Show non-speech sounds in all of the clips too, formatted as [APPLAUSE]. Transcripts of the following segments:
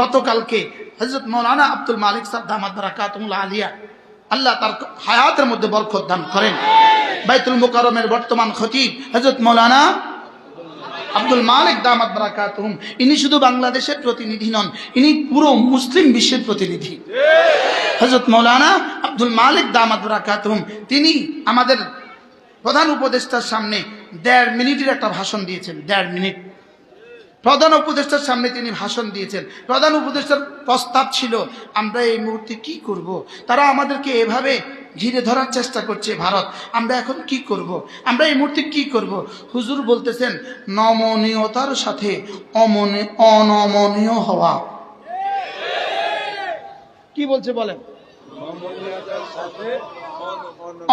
গতকালকে হজরত মৌলানা আব্দুল মালিক আলিয়া আল্লাহ তার হায়াতের মধ্যে বরকত দান করেন। বাইতুল মুকাররমের বর্তমান খতিব হজরত মৌলানা আব্দুল মালিক দামাত বারাকাতুহুম ইনি শুধু বাংলাদেশের প্রতিনিধি নন, ইনি পুরো মুসলিম বিশ্বের প্রতিনিধি। হজরত মৌলানা আব্দুল মালিক দামাত বারাকাতুহুম তিনি আমাদের প্রধান উপদেষ্টার সামনে দেড় মিনিটের একটা ভাষণ দিয়েছেন, দেড় মিনিট। প্রধান উপদেষ্টার সামনে তিনি ভাষণ দিয়েছেন প্রধান উপদেষ্টার প্রস্তাব ছিল, আমরা এই মুহূর্তে কি করব। তারা আমাদেরকে এভাবে ঘিরে ধরার চেষ্টা করছে ভারত আমরা এখন কি করব। আমরা এই মুহূর্তে কি করব। হুজুর বলতেছেন, নমনীয়তার সাথে অমনে, অনমনীয় হওয়া কি বলছে বলেন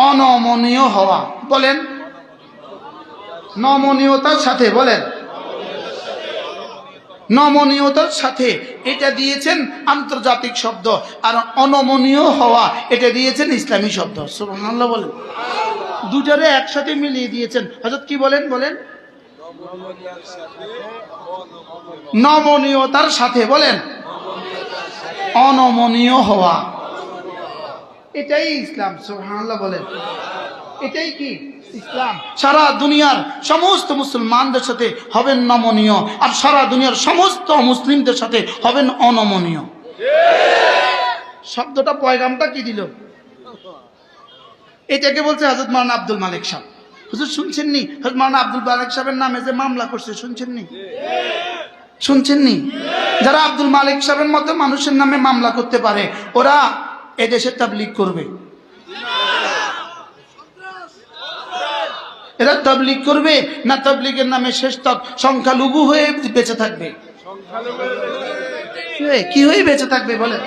অনমনীয় হওয়া বলেন, নমনীয়তার সাথে, বলেন নমনীয়তার সাথে এটা দিয়েছেন আন্তর্জাতিক শব্দ, আর অনমনীয় হওয়া এটা দিয়েছেন ইসলামী শব্দ। সুবহানাল্লাহ বলেন। দুটারে একসাথে মিলিয়ে দিয়েছেন। হযরত কি বলেন? বলেন। নমনীয়তার সাথে বলেন। অনমনীয় হওয়া। এটাই ইসলাম, সুবহানাল্লাহ বলেন। এটাই কি? ইসলাম। সারা দুনিয়ার সমস্ত মুসলমানদের সাথে হবেন নমনীয় আর সারা দুনিয়ার সমস্ত মুসলিমদের সাথে হবেন অনমনীয়। শব্দটা পয়গামটা কি দিল? এটাকে বলছে হজরত মারানা আব্দুল মালিক সাহেব। হুজুর শুনছেন নি হজরত মারানা আব্দুল মালিক সাহেবের নামে যে মামলা করছে শুনছেন নি শুনছেন নি যারা আব্দুল মালিক সাহেবের মতো মানুষের নামে মামলা করতে পারে ওরা এদেশে তাবলিগ করবে। এরা তাবলিগ করবে না তাবলিগের নামে শেষ তক সংখ্যালঘু হয়ে বেঁচে থাকবে? কি হয়ে- বেঁচে থাকবে বলে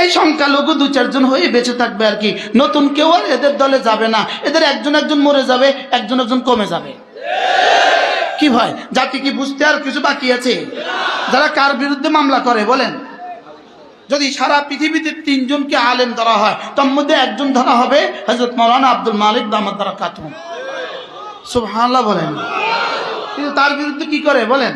এই সংখ্যালঘু দু চারজন হয়ে বেঁচে থাকবে আর কি। নতুন কেউ আর এদের দলে যাবে না। এদের একজন একজন মরে যাবে, একজন একজন কমে যাবে। কি ভয়? জাতি কি বুঝতে আর কিছু বাকি আছে? যারা কার বিরুদ্ধে মামলা করে বলেন? যদি সারা পৃথিবীতে তিনজনকে আলেম ধরা হয়, তার মধ্যে একজন ধরা হবে হজরত মৌলানা আব্দুল মালিক দামাদ দ্বারা কাতুম সুবহানাল্লাহ বলেন। কিন্তু তার বিরুদ্ধে কি করে বলেন?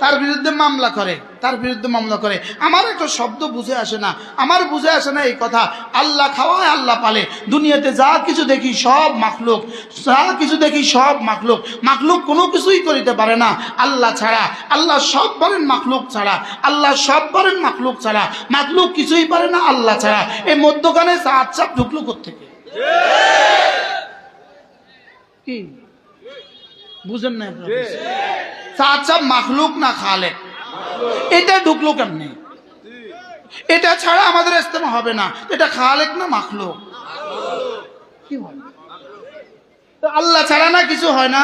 তার বিরুদ্ধে মামলা করে, তার বিরুদ্ধে মামলা করে। আমার একটা শব্দ বুঝে আসে না। আমার বুঝে আসে না এই কথা। আল্লাহ খাওয়ায় আল্লাহ পালে। দুনিয়াতে যা কিছু দেখি সব মাখলুক। যা কিছু দেখি সব মাখলুক। মাখলুক কোনো কিছুই করিতে পারে না। আল্লাহ ছাড়া। আল্লাহ সব পারেন মাখলুক ছাড়া। আল্লাহ সব পারেন মাখলুক ছাড়া। মাখলুক কিছুই পারে না আল্লাহ ছাড়া। এই মধ্যখানে চাপ ঢুকলো কোথেকে কি? বুঝেন না? চাচা মাখলুক না খালে এটা ঢুকলো কেমনে? এটা ছাড়া আমাদের ইস্তেমা হবে না। এটা খালেক না মাখলুক? কি বলে? আল্লাহ ছাড়া না কিছু হয় না?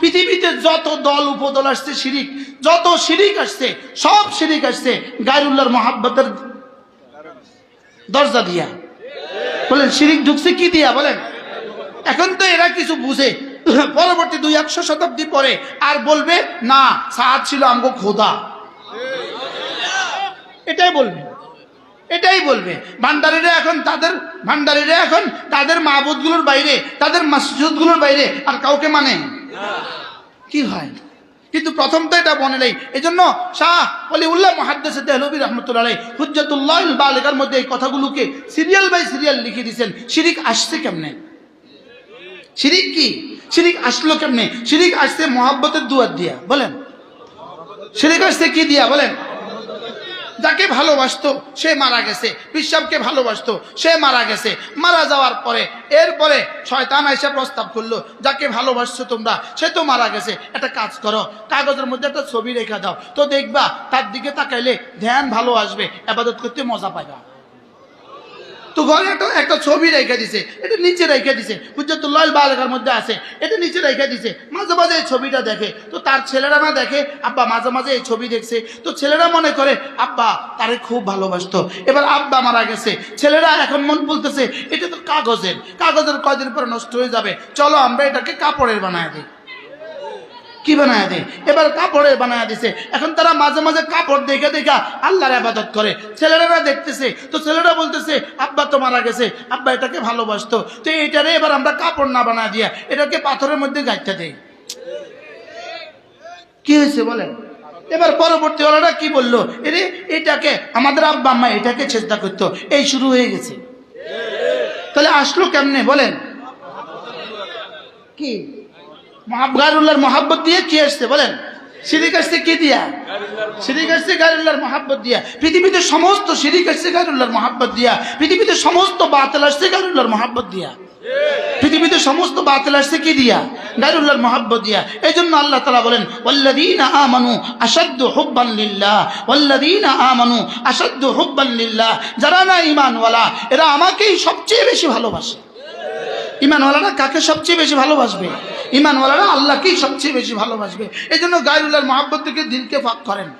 পৃথিবীতে যত দল উপদল আসছে শিরিক যত শিরিক আসছে সব শিরিক আসছে গায়রুল্লাহর মহাব্বতের দরজা দিয়া। বলেন শিরিক ঢুকছে কি দিয়া? বলেন। এখন তো এরা কিছু বুঝে। পরবর্তী দুই, একশো শতাব্দী পরে আর বলবে, না সাহাদ ছিল আমগো খোদা। এটাই বলবে। এটাই বলবে। ভান্ডারিরা এখন তাদের, ভান্ডারিরা এখন তাদের মাহবুদগুলোর বাইরে, তাদের মসজিদগুলোর বাইরে আর কাউকে মানে কি হয়? কিন্তু প্রথম তো এটা বনে নেই। এই জন্য শাহ অলি উল্লাহ মহাদ্দেশ দেহলবী রহমতুল্লাহ হুজ্জাতুল্লাহ বালিকার মধ্যে এই কথাগুলোকে সিরিয়াল বাই সিরিয়াল লিখে দিয়েছেন। শিরিক আসছে কেমনে? শিরিক কি? শিরিক আসলো কেমনে? শিরিক আসছে মহাব্বতের দুয়ার দিয়া, বলেন। শিরিক আসছে কি দিয়া, বলেন। যাকে ভালোবাসতো, সে মারা গেছে। বিশ্বাবকে ভালোবাসতো, সে মারা গেছে। মারা যাওয়ার পরে, এরপরে শয়তান এসে প্রস্তাব করল, যাকে ভালোবাসছো তোমরা, সে তো মারা গেছে। একটা কাজ করো, কাগজের মধ্যে একটা ছবি রেখে দাও। তো দেখবা, তার দিকে তাকাইলে ধ্যান ভালো আসবে, আবাদত করতে মজা পাইবা। তো ঘরে একটা একটা ছবি রেখে দিছে, এটা নিচে রেখে দিছে। হুজ্জাতুল্লাহ বালেকার মধ্যে আছে, এটা নিচে রেখে দিছে। মাঝে মাঝে এই ছবিটা দেখে, তো তার ছেলেরা না দেখে, আব্বা মাঝে মাঝে এই ছবি দেখছে। তো ছেলেরা মনে করে, আব্বা, তারে খুব ভালোবাসতো। এবার আব্বা মারা গেছে, ছেলেরা এখন মন বলতেছে, এটা তো কাগজের। কাগজের কয়দিন পরে নষ্ট হয়ে যাবে। চলো আমরা এটাকে কাপড়ের বানায় দিই। কি বানায় দেয় এবার কাপড়ের বানায় দিছে। এখন তারা মাঝে মাঝে কাপড় দেখে দেখা আল্লাহর আবাদত করে। ছেলেরা দেখতেছে, তো ছেলেরা বলতেছে, আব্বা, তো মারা গেছে। আব্বা, এটাকে ভালোবাসতো। তো এটারে এবার আমরা কাপড় না বানায় দিয়া এটাকে পাথরের মধ্যে গাইতে দেই। কি হয়েছে বলেন? এবার পরবর্তী ওরা কি বলল? এরে, এটাকে আমাদের আব্বা, আম্মা এটাকে চেষ্টা করতো। এই শুরু হয়ে গেছে। তাহলে আসলো কেমনে? বলেন। কি? গারুল্লাহর মহাব্বত দিয়ে কি আসছে বলেন? সিরিক আসছে কি দিয়া? সিরিক আসছে গারুল্লাহর মহাব্বত দিয়া। পৃথিবীতে সমস্ত সিরিক আসছে গারুল্লাহর মহাব্বত দিয়া। পৃথিবীতে সমস্ত বাতিল আসছে গারুল্লাহর মহাব্বত দিয়া। পৃথিবীতে সমস্ত বাতিল আসছে কি দিয়া? গায়রুল্লাহর মহাব্বত দিয়া। এই জন্য আল্লাহ তালা বলেন, ওয়াল্লাযীনা আমানু আশাদ্দু হুব্বান লিল্লাহ, ওয়াল্লাযীনা আমানু আশাদ্দু হুব্বান লিল্লাহ। যারা না ঈমানওয়ালা, এরা আমাকেই সবচেয়ে বেশি ভালোবাসে। ইমানওয়ালারা কাকে সবচেয়ে বেশি ভালোবাসবে? ইমানওয়ালারা আল্লাহকেই সবচেয়ে বেশি ভালোবাসবে। এই জন্য গায়রুল্লাহর মহাব্বত থেকে দিলকে ফাঁক করেন।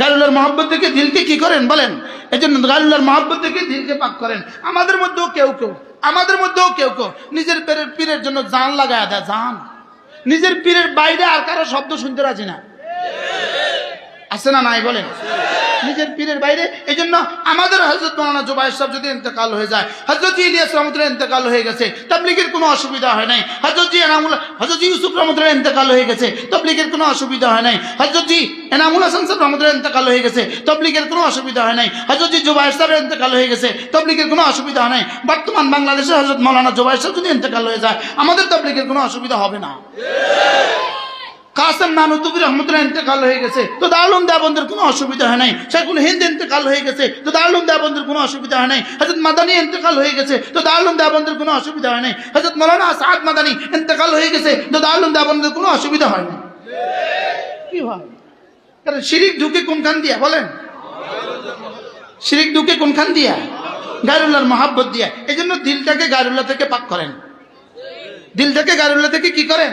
গারুল্লাহর মহব্বত থেকে দিলকে কি করেন বলেন? এই জন্য গারুল্লাহর মহাব্বত থেকে দিলকে পাক করেন। আমাদের মধ্যেও কেউ কেউ, আমাদের মধ্যেও কেউ কেউ নিজের পীরের পীরের জন্য জান লাগায় দেয়, জান। নিজের পীরের বাইরে আর কারও শব্দ শুনতে রাজি না। আছে না নাই বলেন? নিজের পীরের বাইরে এই জন্য আমাদের হজরত মৌলানা জুবাইর সাহেব যদি ইন্তেকাল হয়ে যায় হজরত ইলিয়াস রহমতুল্লাহ ইন্তেকাল হয়ে গেছে, তাবলিগের কোনো অসুবিধা হয় নাই। হজরত এনামুল হজরত ইউসুফ রহমতুল্লাহ ইন্তেকাল হয়ে গেছে, তবলিগের কোনো অসুবিধা হয় নাই। হজরত এনামুল হাসান সাহেব রহমতুল্লাহ ইন্তেকাল হয়ে গেছে, তবলিগের কোনো অসুবিধা হয় নাই। হজরত জুবাইর সাহেবের ইন্তেকাল হয়ে গেছে, তবলিগের কোনো অসুবিধা হয় নাই। বর্তমান বাংলাদেশে হজরত মৌলানা জুবাইর সাহেব যদি ইন্তেকাল হয়ে যায়, আমাদের তবলিগের কোনো অসুবিধা হবে না। কাসেম নানুতুবি রহমতুল্লাহ ইন্তেকাল হয়ে গেছে। তো দারুণ দেবন্দের কোনো অসুবিধা হয় নাই। শেখুল হিন্দ ইন্তেকাল হয়ে গেছে। তো দারুণ দেবন্দের কোনো অসুবিধা হয় নাই। হজরত মাদানী ইন্তেকাল হয়ে গেছে। তো দারুণ দেবন্দের কোনো অসুবিধা হয় নাই। হজরত মৌলানা সাদ মাদানী ইন্তেকাল হয়ে গেছে। তো দারুণ দেবন্দের কোনো অসুবিধা হয় না কি হয়? কারণ শিরিক ঢুকে কোনখান দিয়া বলেন? শিরিক ঢুকে কোনখান দিয়া? গায়রুল্লাহর মহাব্বত দিয়া। এই জন্য দিলটাকে গায়রুল্লাহ থেকে পাক করেন। দিলটাকে গায়রুল্লাহ থেকে কি করেন?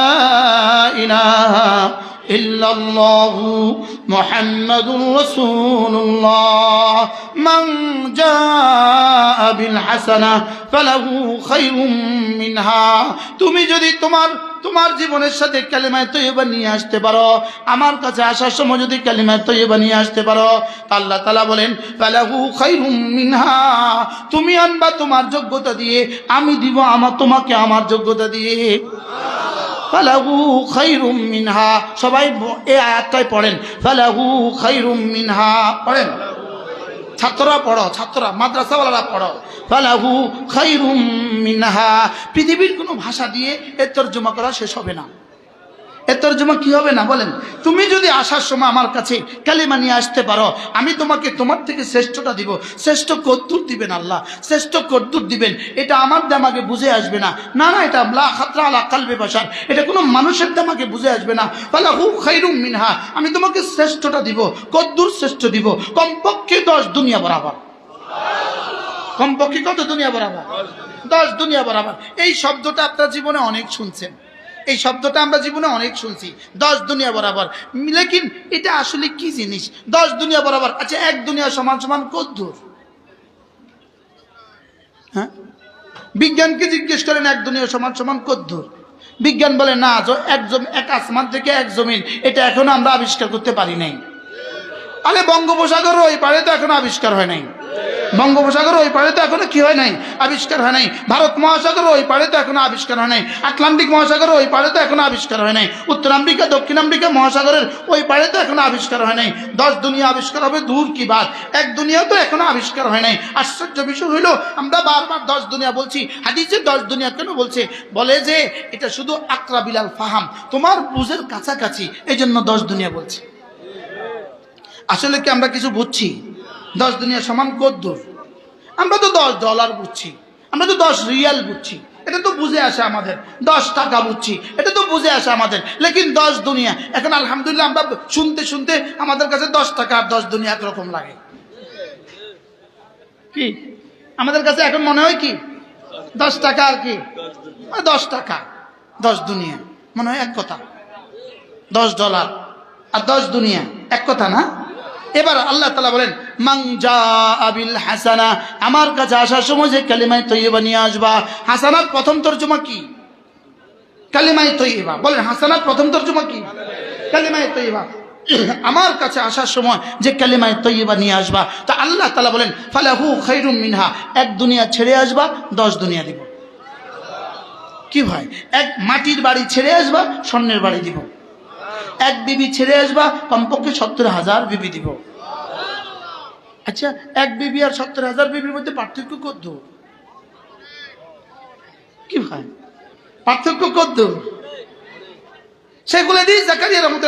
إلا الله محمد رسول الله من جاء بالحسنة فله خير মিনহা। তুমি যদি তোমার তোমার জীবনের সাথে কালিমায় তৈবা নিয়ে আসতে পারো, আমার কাছে আসার সময় যদি কালিমায় তৈবা নিয়ে আসতে পারো আল্লাহ তালা বলেন মিনহা। তুমি আনবা তোমার যোগ্যতা দিয়ে, আমি দিব আমার তোমাকে আমার যোগ্যতা দিয়ে। ফালাহু খাইরুম মিনহা। সবাই এ আয়াতটাই পড়েন। ফালাহু খাইরুম মিনহা। পড়েন? ছাত্ররা পড়ো, ছাত্ররা। মাদ্রাসাওয়ালারা পড়ো। ফালাহু খাইরুম মিনহা। পৃথিবীর কোনো ভাষা দিয়ে এর তর্জমা করা শেষ হবে না। এর তর্জমা কি হবে না বলেন? তুমি যদি আসার সময় আমার কাছে কালিমা নিয়ে আসতে পারো, আমি তোমাকে তোমার থেকে শ্রেষ্ঠটা দিব। শ্রেষ্ঠ কদ্দুর দিবেন আল্লাহ, শ্রেষ্ঠ কদ্দুর দিবেন। এটা আমার দামাকে বুঝে আসবে না। না না, এটা লা খাতরা আলা কালবে বাসার এটা কোনো মানুষের দামাকে বুঝে আসবে না। ফালা হু খাইরুম মিনহা। আমি তোমাকে শ্রেষ্ঠটা দিব, কদ্দুর শ্রেষ্ঠ দিব। কমপক্ষে দশ দুনিয়া বরাবর। কমপক্ষে কত দুনিয়া বরাবর? দশ দুনিয়া বরাবর। এই শব্দটা আপনার জীবনে অনেক শুনছেন। এই শব্দটা আমরা জীবনে অনেক শুনছি। দশ দুনিয়া বরাবর। লেকিন এটা আসলে কি জিনিস? দশ দুনিয়া বরাবর। আচ্ছা এক দুনিয়া সমান সমান কত দূর হ্যাঁ? বিজ্ঞানকে জিজ্ঞেস করেন, এক দুনিয়া সমান সমান কত দূর বিজ্ঞান বলে, না এক এক আসমান থেকে এক জমিন। এটা এখনও আমরা আবিষ্কার করতে পারি নাই। আরে বঙ্গোপসাগর ওই পারে তো এখনও আবিষ্কার হয় নাই। বঙ্গোপসাগর ওই পারে তো এখনও কি হয় নাই? আবিষ্কার হয় নাই। ভারত মহাসাগর ওই পারে তো এখনও আবিষ্কার হয় নাই। আটলান্টিক মহাসাগর ওই পারে তো এখনও আবিষ্কার হয় নাই। উত্তর আমেরিকা, দক্ষিণ আমেরিকা মহাসাগরের ওই পারে তো এখনও আবিষ্কার হয় নাই। দশ দুনিয়া আবিষ্কার হবে, দূর কি বাদ এক দুনিয়া তো এখনও আবিষ্কার হয় নাই। আশ্চর্য বিষয় হইল, আমরা বারবার দশ দুনিয়া বলছি। হাদিসে দশ দুনিয়া কেন বলছে? বলে যে, এটা শুধু আকরা বিলাল ফাহাম। তোমার বুঝের কাছাকাছি। এই জন্য দশ দুনিয়া বলছে। আসলে কি আমরা কিছু বুঝছি? দশ দুনিয়া সমান কদ্দুর। আমরা তো দশ ডলার বুঝছি, আমরা তো দশ রিয়াল বুঝছি। এটা তো বুঝে আসে আমাদের, দশ টাকা বুঝছি, এটা তো বুঝে আসে আমাদের। লেকিন দশ দুনিয়া, এখন আলহামদুলিল্লাহ আমরা শুনতে শুনতে আমাদের কাছে দশ টাকা আর দশ দুনিয়া একরকম লাগে। কি? আমাদের কাছে এখন মনে হয় কি? দশ টাকা আর কি? দশ টাকা, দশ দুনিয়া, মনে হয় এক কথা। দশ ডলার আর দশ দুনিয়া, এক কথা না? এবার আল্লাহ তালা বলেন মাংজা আবিল হাসানা। আমার কাছে আসার সময় যে কালিমায় তৈবা নিয়ে আসবা। হাসানার প্রথম তর্জমা কি? কালিমায় তৈবা বলেন, হাসানার প্রথম তর্জমা কি? কালিমায় তৈবা [COUGHS] আমার কাছে আসার সময় যে কালিমায় তৈবা নিয়ে আসবা, তা আল্লাহ তালা বলেন, ফালাহু খৈরুম মিনহা। এক দুনিয়া ছেড়ে আসবা, দশ দুনিয়া দিব। কি ভাই? এক মাটির বাড়ি ছেড়ে আসবা, স্বর্ণের বাড়ি দিব। এক বিবি ছেড়ে আসবা, কমপক্ষে সত্তর হাজার বিবি দিব। আচ্ছা এক বিবি আর সত্তর হাজার বিবির মধ্যে পার্থক্য কত কি ভাই? পার্থক্য কত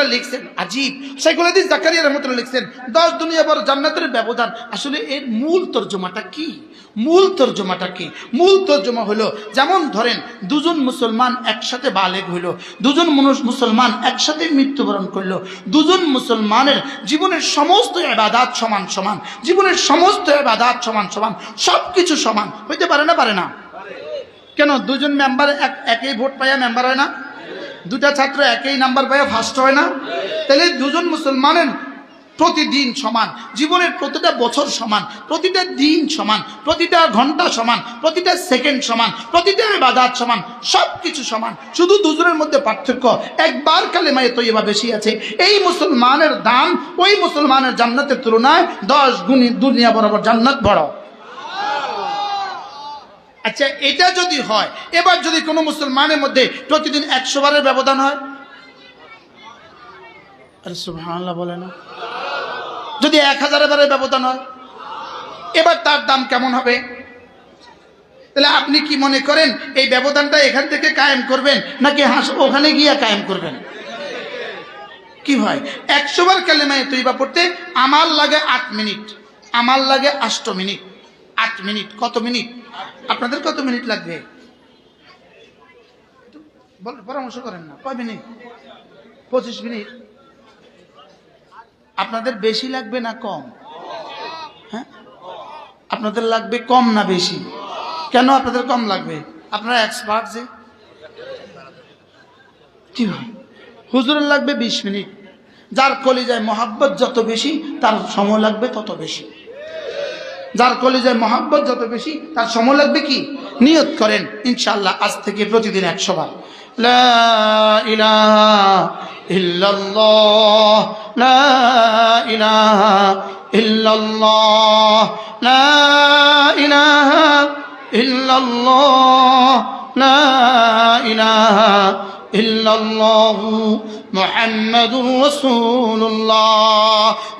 লিখছেন লিখছেন, দশ জান্নাতের ব্যবধান। আসলে মূল মূল মূল যেমন ধরেন, দুজন মুসলমান একসাথে বালেগ হইল, দুজন মুসলমান একসাথে মৃত্যুবরণ করল, দুজন মুসলমানের জীবনের সমস্ত এবাদাত সমান সমান, জীবনের সমস্ত এবাদাত সমান সমান সব কিছু সমান। হইতে পারে না পারে না? কেন? দুজন মেম্বার এক, একই ভোট পাইয়া মেম্বার হয় না? দুটা ছাত্র একই নাম্বার পাইয়া ফার্স্ট হয় না? তাহলে দুজন মুসলমানের প্রতিদিন সমান, জীবনের প্রতিটা বছর সমান, প্রতিটা দিন সমান, প্রতিটা ঘণ্টা সমান, প্রতিটা সেকেন্ড সমান, প্রতিটা বাদাত সমান সব কিছু সমান। শুধু দুজনের মধ্যে পার্থক্য। একবার কালেমায় তৈবা বেশি আছে। এই মুসলমানের দাম ওই মুসলমানের জান্নাতের তুলনায় দশ গুণী দুনিয়া বরাবর জান্নাত বড়। আচ্ছা এটা যদি হয়, এবার যদি কোনো মুসলমানের মধ্যে প্রতিদিন একশো বারের ব্যবধান হয়? আরে সুবহানাল্লাহ বলে না। যদি এক হাজার বারের ব্যবধান হয়, এবার তার দাম কেমন হবে? তাহলে আপনি কি মনে করেন, এই ব্যবধানটা এখান থেকে কায়েম করবেন, নাকি হাস, ওখানে গিয়া কায়েম করবেন? কি হয়? একশো বার কালেমায় তৈবা পড়তে আমার লাগে আট মিনিট, আমার লাগে আষ্ট মিনিট, আট মিনিট, কত মিনিট? আপনাদের কত মিনিট লাগবে? পরামর্শ করেন না। কয় মিনিট? পঁচিশ মিনিট। আপনাদের বেশি লাগবে না কম? হ্যাঁ? আপনাদের লাগবে কম না বেশি? কেন আপনাদের কম লাগবে? আপনারা এক্সপার্ট যে। কি হুজুরের লাগবে বিশ মিনিট। যার কলিজায় মহাব্বত যত বেশি, তার সময় লাগবে তত বেশি। যার কলিজায় মহাব্বত যত বেশি, তার সময় লাগবে কি? নিয়ত করেন ইনশাল্লাহ আজ থেকে প্রতিদিন একশো বার। লা ইলাহা ইল্লাল্লাহ।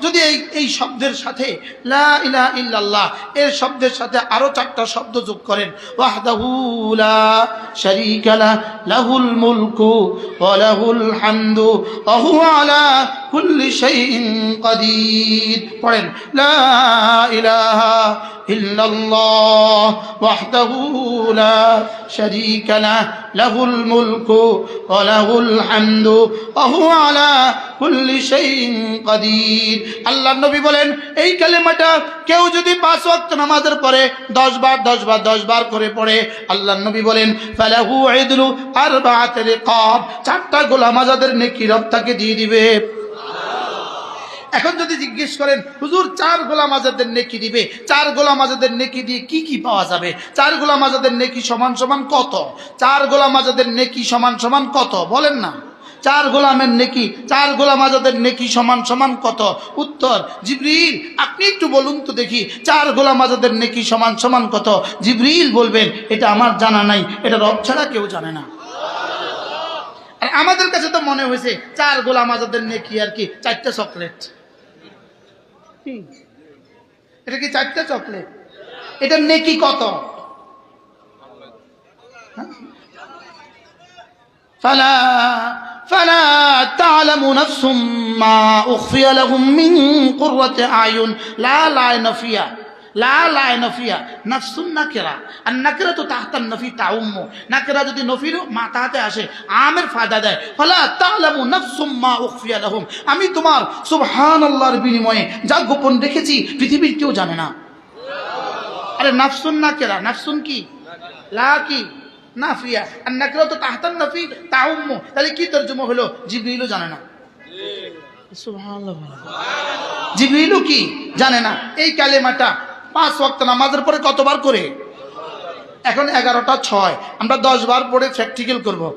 যদি এই এই শব্দের সাথে লা এর শব্দের সাথে আরও চারটা শব্দ যোগ করেন, ওয়াহদাহু লা শারীকা লা, লাহুল মুলকু ওয়া লাহুল হামদু ওয়া আলা পড়েন, লা লা ওয়া আলা কুল্লি শাইইন নবী বলেন, এই কালেমাটা কেউ যদি পাঁচ ওয়াক্ত নামাজের পরে দশ বার দশ বার দশ বার করে পড়ে, আল্লাহর নবী বলেন, ফালাহু ইদলু আরবাআত রিকাব। চারটা গোলাম আজাদের নেকি রব তাকে দিয়ে দিবে। এখন যদি জিজ্ঞেস করেন, হুজুর, চার গোলাম আজাদের নেকি দিবে? চার গোলাম আজাদের নেকি দিয়ে কি কি পাওয়া যাবে? চার গোলাম আজাদের নেকি সমান সমান কত? চার গোলাম আজাদের নেকি সমান সমান কত? বলেন না। চার গোলামের নেকি চার গোলাম আজাদের নেকি সমান সমান কত উত্তর জিবরিল আপনি একটু বলুন তো দেখি চার গোলাম আজাদের নেকি সমান সমান কত জিবরিল বলবেন এটা আমার জানা নাই এটা রব ছাড়া কেউ জানে না আর আমাদের কাছে তো মনে হয়েছে চার গোলাম আজাদের নেকি আর কি চারটা চকলেট কি? এটা কি চারটা চকলেট এটার নেকি কত হ্যাঁ? فلا فلا تعلم نفس ما أخفي لهم من قرة أعين لا لا نفيا لا لا نفيا نفس নাকিরা আর নাকিরা তো তাহতার নফি তাউম্মু নাকিরা যদি নফির মা তাহাতে আসে আমের ফায়দা দেয় ফলা তালামু নাফসুম মা উখফিয়া লাহুম আমি তোমার সুবহানাল্লাহর বিনিময়ে যা গোপন রেখেছি পৃথিবীর কেউ জানে না আরে নাফসুন নাকিরা নাফসুন কি লা কি নাফিয়া আর নাকিরা তো তাহতান নাফি তাউম্ম তাহলে কি তর্জমা হলো? জিবরিলও জানে না। জিবরিলও কি? জানে না। এই কালেমাটা পাঁচ ওয়াক্ত নামাজের পরে কতবার করে? এখন এগারোটা ছয়। আমরা দশ বার পরে প্র্যাকটিক্যাল করব।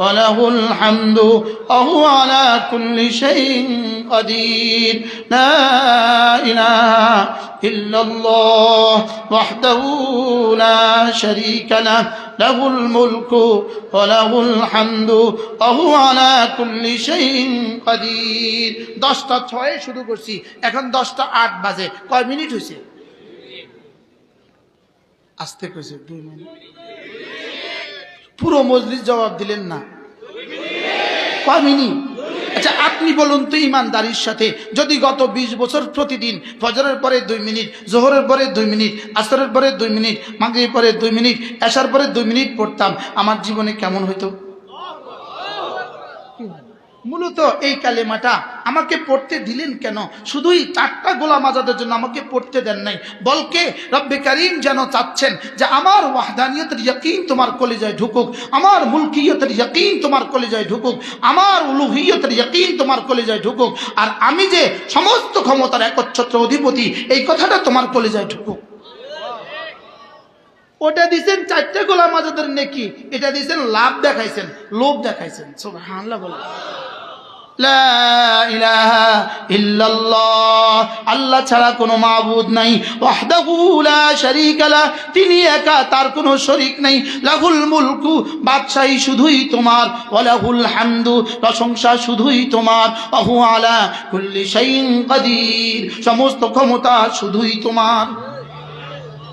وله الحمد وهو على كل شيء قدير لا إله إلا الله وحده لا شريك له له الملك وله الحمد وهو على كل شيء قدير দশটা ছয়ে শুরু করছি এখন দশটা আট বাজে কয় মিনিট হয়েছে আসতে কইছে দুই মিনিট পুরো মজলিস জবাব দিলেন না। পামিনি আচ্ছা আপনি বলুন তো ইমানদারির সাথে, যদি গত ২০ বছর প্রতিদিন ফজরের পরে দুই মিনিট, জোহরের পরে দুই মিনিট, আসরের পরে দুই মিনিট, মাগরিবের পরে দুই মিনিট, এশার পরে দুই মিনিট পড়তাম, আমার জীবনে কেমন হইতো? মূলত এই কালেমাটা আমাকে পড়তে দিলেন কেন? শুধুই চারটা গোলাম আজাদের জন্য আমাকে পড়তে দেন নাই। বলকে রব্বে করিম যেন চাচ্ছেন যে আমার ওয়াহদানিয়তের ইয়কিন তোমার কলেজায় ঢুকুক, আমার মুলকিয়তের ইয়কিন তোমার কলেজায় ঢুকুক, আমার উলুহিয়তের ইয়কিন তোমার কলেজায় ঢুকুক, আর আমি যে সমস্ত ক্ষমতার একচ্ছত্র অধিপতি, এই কথাটা তোমার কলেজায় ঢুকুক। ওটা দিছেন চারটে গোলাম আজাদের নেকি, এটা দিছেন লাভ দেখাইছেন, লোভ দেখাইছেন। সুবহানাল্লাহ বলে লা ইলাহা ইল্লাল্লাহ আল্লাহ ছাড়া কোনো মাবুদ নাই। ওয়াহদাহু লা শারীকা লা তিনি একা, তার কোনো শরীক নাই। লাহুল মুলকু, বাদশাহী শুধুই তোমার। ওয়ালাহুল হামদু, প্রশংসা শুধুই তোমার। ওহু আলা কুল্লি শাইইন কাদির। সমস্ত ক্ষমতা শুধুই তোমার।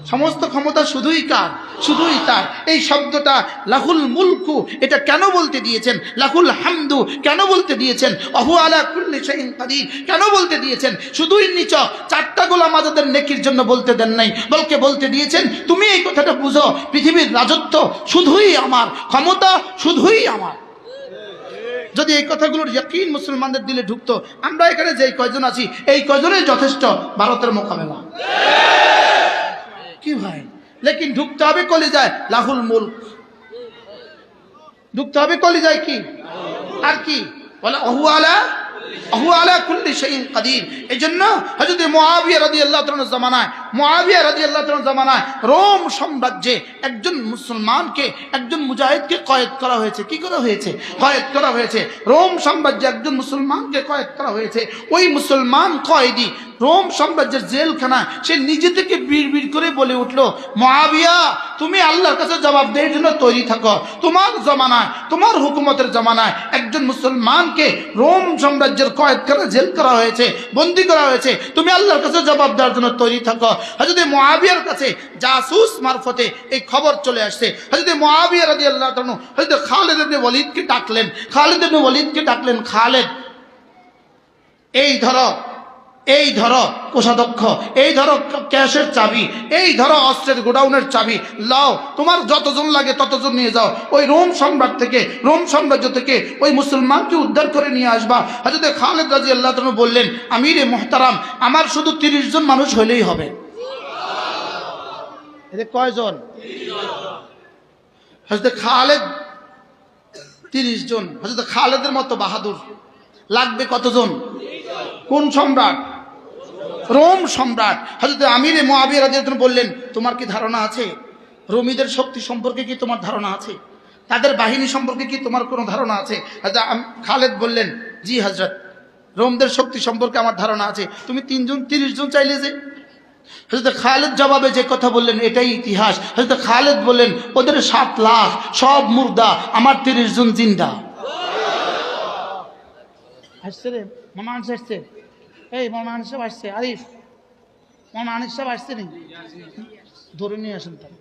সমস্ত ক্ষমতা শুধুই কার? শুধুই তার এই শব্দটা লাহুল মুলকু এটা কেন বলতে দিয়েছেন? লাহুল হামদু কেন বলতে দিয়েছেন? অহু আলা কুল্লি শাইইন কাদির কেন বলতে দিয়েছেন? শুধুই নিচ চারটা গোলাম আজাদের নেকির জন্য বলতে দেন নাই, বলকে বলতে দিয়েছেন, তুমি এই কথাটা বুঝো, পৃথিবীর রাজত্ব শুধুই আমার, ক্ষমতা শুধুই আমার। যদি এই কথাগুলোর ইয়াকিন মুসলমানদের দিলে ঢুকতো, আমরা এখানে যে কয়জন আছি, এই কয়জনের যথেষ্ট ভারতের মোকাবেলা। কি ভাই? লেকিন ঢুকতে হবে কলিজায়, লাহুল মুল ঢুকতে হবে কলিজায় কি? আর কি? বলে, অহু আলা অহু আলা কুল্লি শাইইন কাদির। এই জন্য হযরত মুআবিয়া রাদিয়াল্লাহু তাআলার জামানায় মহাবিয়া রাজি আল্লাহ জামানায় রোম সাম্রাজ্যে একজন মুসলমানকে, একজন মুজাহিদকে কয়েদ করা হয়েছে। কি করা হয়েছে? কয়েদ করা হয়েছে। রোম সাম্রাজ্যে একজন মুসলমানকে কয়েদ করা হয়েছে। ওই মুসলমান কয়েদি রোম সাম্রাজ্যের জেলখানায়, সে নিজে থেকে বিড় করে বলে উঠল মহাবিয়া তুমি আল্লাহর কাছে জবাব দেওয়ার জন্য তৈরি থাকো। তোমার জমানায়, তোমার হুকুমতের জমানায় একজন মুসলমানকে রোম সাম্রাজ্যের কয়েদ করা, জেল করা হয়েছে, বন্দি করা হয়েছে। তুমি আল্লাহর কাছে জবাব দেওয়ার জন্য তৈরি থাকো। হজরত মহাবিয়ার কাছে জাসুস মারফতে এই খবর চলে আসছে। হজরত মহাবিয়া রাজি আল্লাহ হজরত খালেদ ইবনে ওয়ালিদকে ডাকলেন। খালেদ ইবনে ওয়ালিদকে ডাকলেন, খালেদ, এই ধরো এই ধরো কোষাধ্যক্ষ, এই ধরো ক্যাশের চাবি, এই ধরো অস্ত্রের গোডাউনের চাবি, লাও, তোমার যতজন লাগে ততজন নিয়ে যাও। ওই রোম সম্রাট থেকে, রোম সাম্রাজ্য থেকে ওই মুসলমানকে উদ্ধার করে নিয়ে আসবা। হাজরতে খালেদ রাজি আল্লাহ বললেন, আমির এ মোহতারাম, আমার শুধু তিরিশ জন মানুষ হলেই হবে। এতে কয়জন? হজরত খালেদ, তিরিশ জন। হজরত খালেদের মতো বাহাদুর। লাগবে কতজন? কোন সম্রাট? রোম সম্রাট। হজরত আমিরে মহাবীর বললেন, তোমার কি ধারণা আছে? রোমিদের শক্তি সম্পর্কে কি তোমার ধারণা আছে? তাদের বাহিনী সম্পর্কে কি তোমার কোনো ধারণা আছে? খালেদ বললেন, জি হজরত রোমদের শক্তি সম্পর্কে আমার ধারণা আছে। তুমি তিনজন, তিরিশ জন চাইলে যে হজরত খালেদ জবাবে যে কথা বললেন, এটাই ইতিহাস। হজরত খালেদ বললেন, ওদের সাত লাখ, সব মুর্দা, আমার তিরিশ জন জিন্দা। আসছে রে মামা আসছে। এই মামা সাহেব আসছে। আরিফ মামা আনিস সাহেব আসছে নি? ধরে নিয়ে আসেন তারা